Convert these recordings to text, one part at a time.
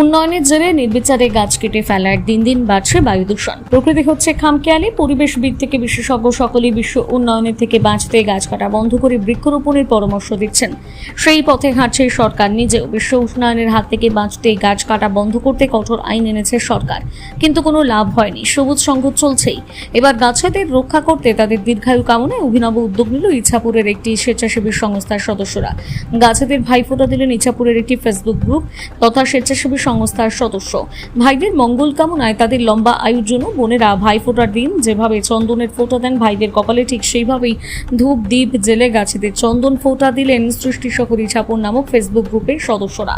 উন্নয়নের জেরে নির্বিচারে গাছ কেটে ফেলার দিন দিন বাড়ছে বায়ু দূষণ। প্রকৃতি হচ্ছে খামখেয়ালি পরিবেশবিদ থেকে বিশেষজ্ঞ সকলেই বিশ্ব উন্নয়নের থেকে বাঁচতে গাছ কাটা বন্ধ করে বৃক্ষরোপণের পরামর্শ দিচ্ছেন। সেই পথে হাঁটছে সরকার। নিজেও বিশ্ব উষ্ণায়নের হাত থেকে বাঁচতে গাছ কাটা বন্ধ করতে কঠোর আইন এনেছে সরকার। কিন্তু কোনো লাভ হয়নি। সবুজ সংঘ চলছেই। এবার গাছেদের রক্ষা করতে তাদের দীর্ঘায়ু কামনায় অভিনব উদ্যোগ নিল ইছাপুরের একটি স্বেচ্ছাসেবী সংস্থার সদস্যরা। গাছেদের ভাইফোঁটা দিলেন ইছাপুরের একটি ফেসবুক গ্রুপ। তথা স্বেচ্ছাসেবী সংস্থার সদস্য। ভাইদের মঙ্গল কামনায় তাদের লম্বা আয়ুর জন্য বোনেরা ভাইফোঁটার দিন যেভাবে চন্দনের ফোটা দেন ভাইদের কপালে, ঠিক সেইভাবেই ধূপ দ্বীপ জেলে গাছেদের চন্দন ফোঁটা দিলেন সৃষ্টি শহর ছাপন নামক ফেসবুক গ্রুপের সদস্যরা।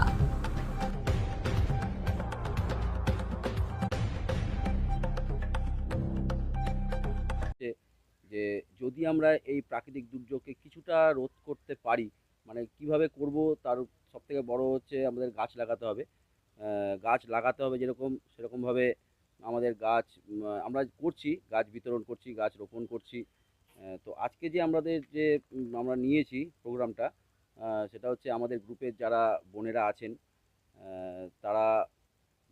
যে, যদি আমরা এই প্রাকৃতিক দুর্যোগকে কিছুটা রোধ করতে পারি মানে কীভাবে করব, তার সবথেকে বড় হচ্ছে আমাদের গাছ লাগাতে হবে। গাছ লাগাতে হবে যেরকম, সেরকমভাবে আমাদের গাছ আমরা করছি, গাছ বিতরণ করছি, গাছ রোপণ করছি। তো আজকে যে আমাদের যে আমরা নিয়েছি প্রোগ্রামটা সেটা হচ্ছে আমাদের গ্রুপের যারা বোনেরা আছেন তারা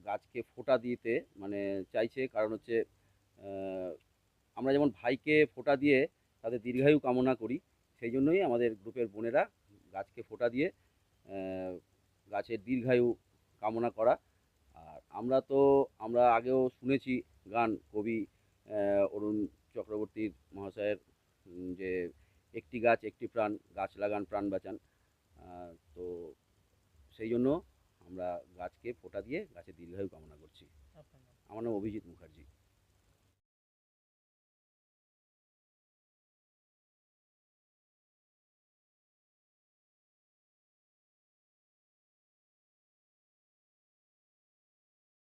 গাছকে ফোটা দিতে মানে চাইছে, কারণ হচ্ছে আমরা যেমন ভাইকে ফোঁটা দিয়ে তাদের দীর্ঘায়ু কামনা করি, সেই জন্যই আমাদের গ্রুপের বোনেরা গাছকে ফোটা দিয়ে গাছের দীর্ঘায়ু কামনা করা। আর আমরা তো আমরা আগেও শুনেছি গান কবি অরুণ চক্রবর্তীর মহাশয়ের যে একটি গাছ একটি প্রাণ গাছ লাগান প্রাণ বাঁচান। তো সেই জন্য আমরা গাছকে ফোটা দিয়ে গাছের দীর্ঘায়ু কামনা করছি। আমার নাম অভিজিৎ মুখার্জি।